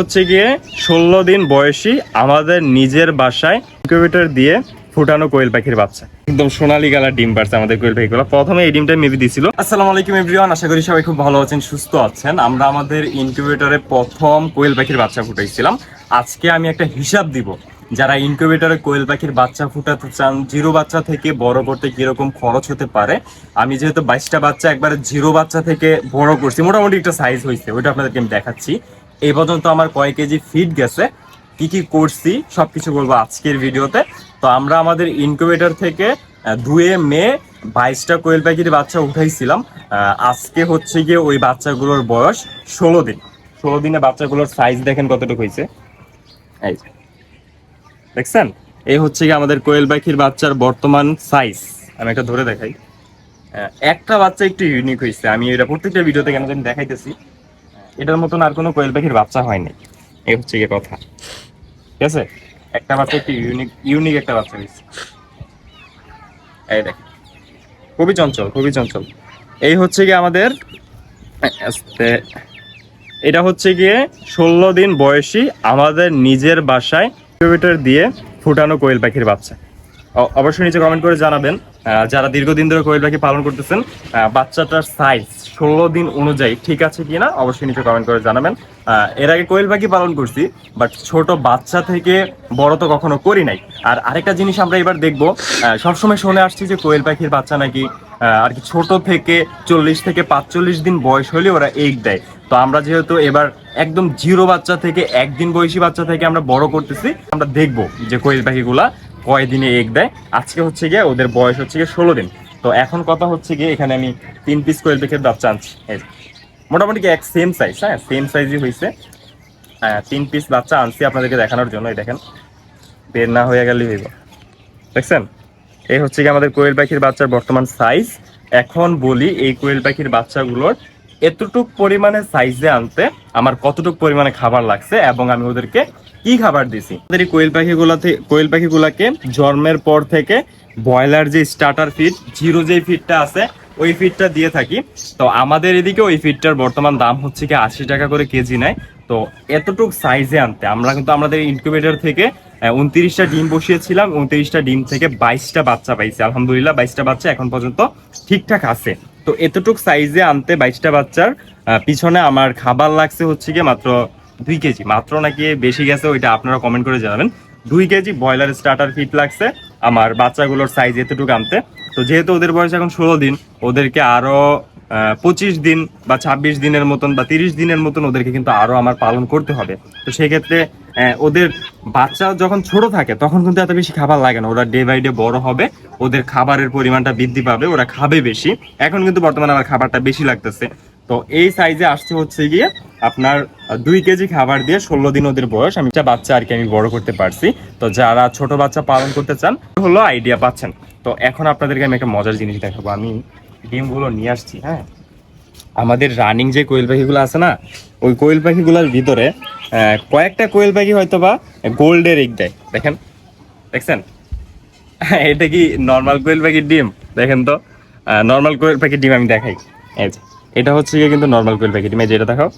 হচ্ছে গিয়ে ষোলো দিন বয়সী আমাদের নিজের বাসায় ইনকিউবেটর দিয়ে ফুটানো কোয়েল পাখির বাচ্চা। একদম সোনালী কালার ডিম পারছে আমাদের কোয়েল পাখিগুলো। প্রথমে এই ডিমটা মেবি দিছিল। আসসালামু আলাইকুম এভরিওয়ান আশা করি সবাই খুব ভালো আছেন, সুস্থ আছেন। আমরা আমাদের ইনকিউবেটরে প্রথম কোয়েল পাখির বাচ্চা ফুটাইছিলাম। আজকে আমি একটা হিসাব দিব, যারা ইনকিউবেটরে কোয়েল পাখির বাচ্চা ফুটাতে চান, জিরো বাচ্চা থেকে বড় করতে কীরকম খরচ হতে পারে? আমি যেহেতু বাইশটা বাচ্চা একবারে জিরো বাচ্চা থেকে বড় করছি, মোটামুটি একটা সাইজ হয়েছে ওইটা আপনাদেরকে আমি দেখাচ্ছি। এই পর্যন্ত আমার কয় কেজি ফিট গেছে, কি কি করছি, সবকিছু বলব আজকের ভিডিওতে। তো আমরা আমাদের ইনকিউবেটর থেকে ধুয়ে মে বাইশটা কোয়েল পাখির বাচ্চা উঠাইছিলাম। আজকে হচ্ছে গিয়ে ওই বাচ্চাগুলোর বয়স ষোলো দিন। ষোলো দিনে বাচ্চাগুলোর সাইজ দেখেন কতটুকু হয়েছে। এই দেখছেন? এই হচ্ছে গিয়ে আমাদের কোয়েল পাখির বাচ্চার বর্তমান সাইজ আমি একটা ধরে দেখাই। একটা বাচ্চা একটু ইউনিক হয়েছে। আমি এটা প্রত্যেকটা ভিডিওতে কেন দেখাইতেছি। এটার মতন আর কোনো কোয়েল পাখির বাচ্চা হয়নি এই হচ্ছে গিয়ে কথা। ঠিক আছে? একটা বাচ্চা একটু ইউনিক ইউনিক একটা বাচ্চা হয়েছে। এই দেখ খুবই চঞ্চল খুবই চঞ্চল। এই হচ্ছে গিয়ে আমাদের এটা হচ্ছে গিয়ে ষোলো দিন বয়সী আমাদের নিজের বাসায় ইনকিউবেটর দিয়ে ফুটানো কোয়েল পাখির বাচ্চা। অবশ্যই নিচে কমেন্ট করে জানাবেন যারা দীর্ঘদিন ধরে কোয়েল পাখি পালন করতেছেন বাচ্চাটার সাইজ ষোলো দিন অনুযায়ী ঠিক আছে কিনা অবশ্যই নিচে কমেন্ট করে জানাবেন। এর আগে কোয়েল পাখি পালন করছি বাট ছোট বাচ্চা থেকে বড় তো কখনো করি নাই। আর আরেকটা জিনিস আমরা এবার দেখব সবসময় শুনে আসছি যে কোয়েল পাখির বাচ্চা নাকি আর কি ছোট থেকে চল্লিশ থেকে পাঁচচল্লিশ দিন বয়স হলে ওরা এগ দেয়। তো আমরা যেহেতু এবার একদম জিরো বাচ্চা থেকে, একদিন বয়সী বাচ্চা থেকে আমরা বড় করতেছি, আমরা দেখব যে কোয়েল পাখিগুলা কয় দিনে এগ দেয়? আজকে হচ্ছে গিয়ে ওদের বয়স হচ্ছে গিয়ে ষোলো দিন। তো এখন কথা হচ্ছে গিয়ে এখানে আমি তিন পিস কোয়েল বাচ্চা আনছি এই মোটামুটি এক সেম সাইজ হ্যাঁ? সেম সাইজই হয়েছে হ্যাঁ তিন পিস বাচ্চা আনছি আপনাদেরকে দেখানোর জন্য, এই দেখেন। বের না হয়ে গেলেই হইব। দেখছেন? এই হচ্ছে কি আমাদের কোয়েল পাখির বাচ্চার বর্তমান সাইজ এখন বলি এই কোয়েল পাখির বাচ্চাগুলোর এতটুক পরিমাণে সাইজে আনতে আমার কতটুক পরিমাণে খাবার লাগছে এবং আমি ওদেরকে কি খাবার দিছি? আমাদের এই কোয়েল পাখিগুলাতে, কোয়েল পাখিগুলাকে জন্মের পর থেকে ব্রয়লার যে স্টার্টার ফিড জিরো যে ফিডটা আছে, ওই ফিডটা দিয়ে থাকি। তো আমাদের এদিকে ওই ফিডটার বর্তমান দাম হচ্ছে কি আশি টাকা করে কেজি নেয়। তো এতটুক সাইজে আনতে, আমরা কিন্তু আমাদের ইনকিউবেটর থেকে উনত্রিশটা ডিম বসিয়েছিলাম, উনত্রিশটা ডিম থেকে বাইশটা বাচ্চা পাইছে। আলহামদুলিল্লাহ, বাইশটা বাচ্চা এখন পর্যন্ত ঠিকঠাক আছে। তো এতটুক সাইজে আনতে বাইশটা বাচ্চার পিছনে আমার খাবার লাগছে হচ্ছে গিয়ে মাত্র দুই কেজি। মাত্র নাকি বেশি গেছে ওইটা আপনারা কমেন্ট করে জানাবেন। দুই কেজি ব্রয়লার স্টার্টার ফিট লাগছে আমার বাচ্চাগুলোর সাইজ এতটুকু আনতে। তো যেহেতু ওদের বয়স এখন ষোলো দিন, ওদেরকে আরও পঁচিশ দিন বা ছাব্বিশ দিনের মতন বা তিরিশ দিনের মতন ওদেরকে কিন্তু আরও আমার পালন করতে হবে। তো সেক্ষেত্রে ওদের বাচ্চা যখন ছোট থাকে, তখন কিন্তু এত বেশি খাবার লাগে না। ওরা ডে বাই ডে বড় হবে, ওদের খাবারের পরিমাণটা বৃদ্ধি পাবে, ওরা খাবে বেশি। এখন কিন্তু বর্তমানে আমার খাবারটা বেশি লাগতেছে। তো এই সাইজে আসতে হচ্ছে গিয়ে আপনার দুই কেজি খাবার দিয়ে ষোলো দিন ওদের বয়স। আমি একটা বাচ্চা আর কি আমি বড় করতে পারছি। তো যারা ছোট বাচ্চা পালন করতে চান, হলো আইডিয়া পাচ্ছেন। তো এখন আপনাদেরকে আমি একটা মজার জিনিস দেখাবো। আমি ডিমগুলো নিয়ে আসছি হ্যাঁ? আমাদের রানিং যে কোয়েল পাখিগুলো আছে না, ওই কোয়েল পাখিগুলোর ভিতরে কয়েকটা কোয়েল পাখি হয়তো বা গোল্ডের এগ দেয়। দেখেন? দেখছেন? এটা কি নর্মাল কোয়েল পাখির ডিম? দেখেন তো। নর্মাল কোয়েল পাখির ডিম আমি দেখাই। এটা হচ্ছে গিয়ে কিন্তু নর্মাল কোয়েল পাখির ডিম। এই যে এটা দেখাও।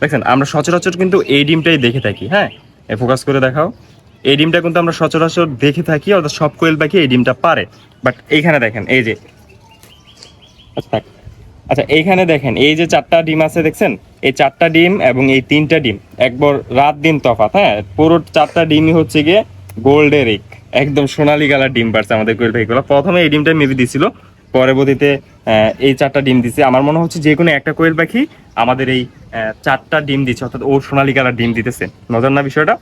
দেখছেন? আমরা সচরাচর কিন্তু এই ডিমটাই দেখে থাকি হ্যাঁ? ফোকাস করে দেখাও। এই ডিমটা কিন্তু আমরা সচরাচর দেখে থাকি, অর্থাৎ সব কোয়েল পাখি এই ডিমটা পারে। বাট এইখানে দেখেন, এই যে। আচ্ছা। আচ্ছা এইখানে দেখেন, এই যে চারটা ডিম আছে দেখছেন? এই চারটা ডিম এবং এই তিনটা ডিম, একবার রাত দিন তফাৎ হ্যাঁ? পুরো চারটা ডিমই হচ্ছে গিয়ে গোল্ডের এক, একদম সোনালী কালার ডিম পারছে আমাদের কোয়েল পাখিগুলো প্রথমে এই ডিমটা মেবি দিছিল, পরবর্তীতে এই চারটা ডিম দিছে। আমার মনে হচ্ছে যে কোনো একটা কোয়েল পাখি আমাদের এই চারটা ডিম দিচ্ছে, অর্থাৎ ও সোনালী কালার ডিম দিতেছে। নজর না বিষয়টা?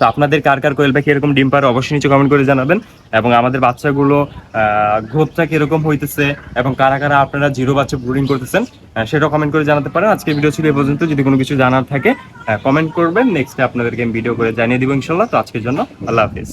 তো আপনাদের কার কার কোয়েল পাখি এরকম ডিম পারে অবশ্যই নিচে কমেন্ট করে জানাবেন এবং আমাদের বাচ্চাগুলো গ্রোথটা কীরকম হইতেছে এবং কারা কারা আপনারা জিরো বাচ্চা ব্রুডিং করতেছেন সেটা কমেন্ট করে জানাতে পারেন। আজকে ভিডিও ছিল এ পর্যন্ত। যদি কোনো কিছু জানার থাকে কমেন্ট করবেন। নেক্সটে আপনাদেরকে আমি ভিডিও করে জানিয়ে দিব ইনশাল্লাহ। তো আজকের জন্য আল্লাহ হাফিজ।